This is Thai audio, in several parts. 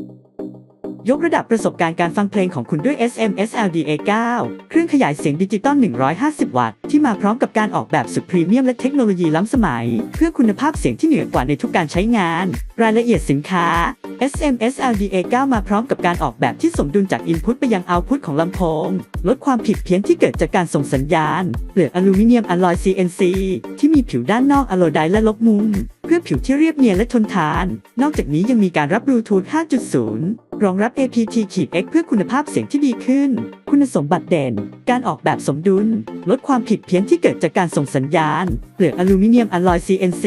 Música ยกระดับประสบการณ์การฟังเพลงของคุณด้วย SMS LDA 9 เครื่องขยายเสียงดิจิตอล 150 วัตต์ ที่มาพร้อมกับการออกแบบสุดพรีเมียมและเทคโนโลยีล้ำสมัย เพื่อคุณภาพเสียงที่เหนือกว่าในทุกการใช้งาน รายละเอียดสินค้า SMS LDA 9 มาพร้อมกับการออกแบบที่สมดุลจาก Input ไปยัง Output ของลำโพง ลดความผิดเพี้ยนที่เกิดจากการส่งสัญญาณ เปลือกอลูมิเนียมอลลอย CNC ที่มีผิวด้านนอกอะโลไดและลบมุม เพื่อผิวที่เรียบเนียนและทนทาน นอกจากนี้ยังมีการรับบลูทูธ 5.0 รองรับ APT-X เพื่อคุณภาพเสียงที่ดีขึ้น คุณสมบัติเด่น การออกแบบสมดุล ลดความผิดเพี้ยนที่เกิดจากการส่งสัญญาณ เปลือกอลูมิเนียมอลลอย CNC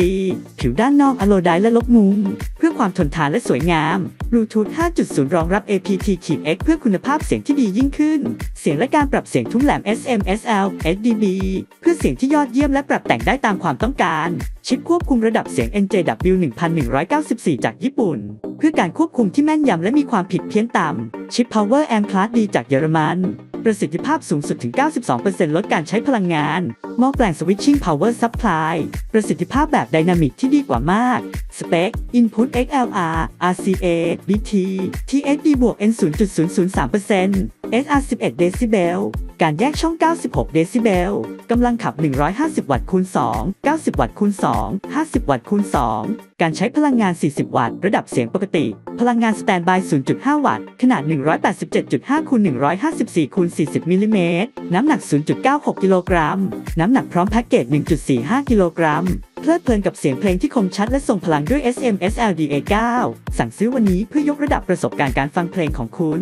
ผิวด้านนอกอะโลไดและลบมุม เพื่อความทนทานและสวยงามบลูทูธ5.0 รองรับ APT-X เพื่อคุณภาพเสียงที่ดียิ่งขึ้น เสียงและการปรับเสียงทุ้มแหลม SMSL SDB เพื่อเสียงที่ยอดเยี่ยมและปรับแต่งได้ตามความต้องการ ชิปควบคุมระดับเสียง NJW 1194 จากญี่ปุ่น เพื่อการควบคุมที่แม่นยำและมีความผิดเพี้ยนต่ำ ชิป Power Amp Class D จากเยอรมัน ประสิทธิภาพสูงสุดถึง 92%ลดการใช้พลังงาน หม้อแปลง Switching Power Supply ประสิทธิภาพแบบไดนามิกที่ดีกว่ามากสเปค Input XLR RCA BT TXD บวก N 0.003% SR 11 Decibel การแยกช่อง 96 เดซิเบล กำลังขับ 150 วัตต์คูณ 2 90 วัตต์คูณ 2 50 วัตต์คูณ 2 การใช้พลังงาน 40 วัตต์ ระดับเสียงปกติ พลังงานสแตนบาย 0.5 วัตต์ ขนาด 187.5คูณ154คูณ40 มิลลิเมตร น้ำหนัก 0.96 กิโลกรัม น้ำหนักพร้อมแพ็กเกจ 1.45 กิโลกรัม เพลิดเพลินกับเสียงเพลงที่คมชัดและทรงพลังด้วย SMS LDA 9 สั่งซื้อวันนี้เพื่อยกระดับประสบการณ์การฟังเพลงของคุณ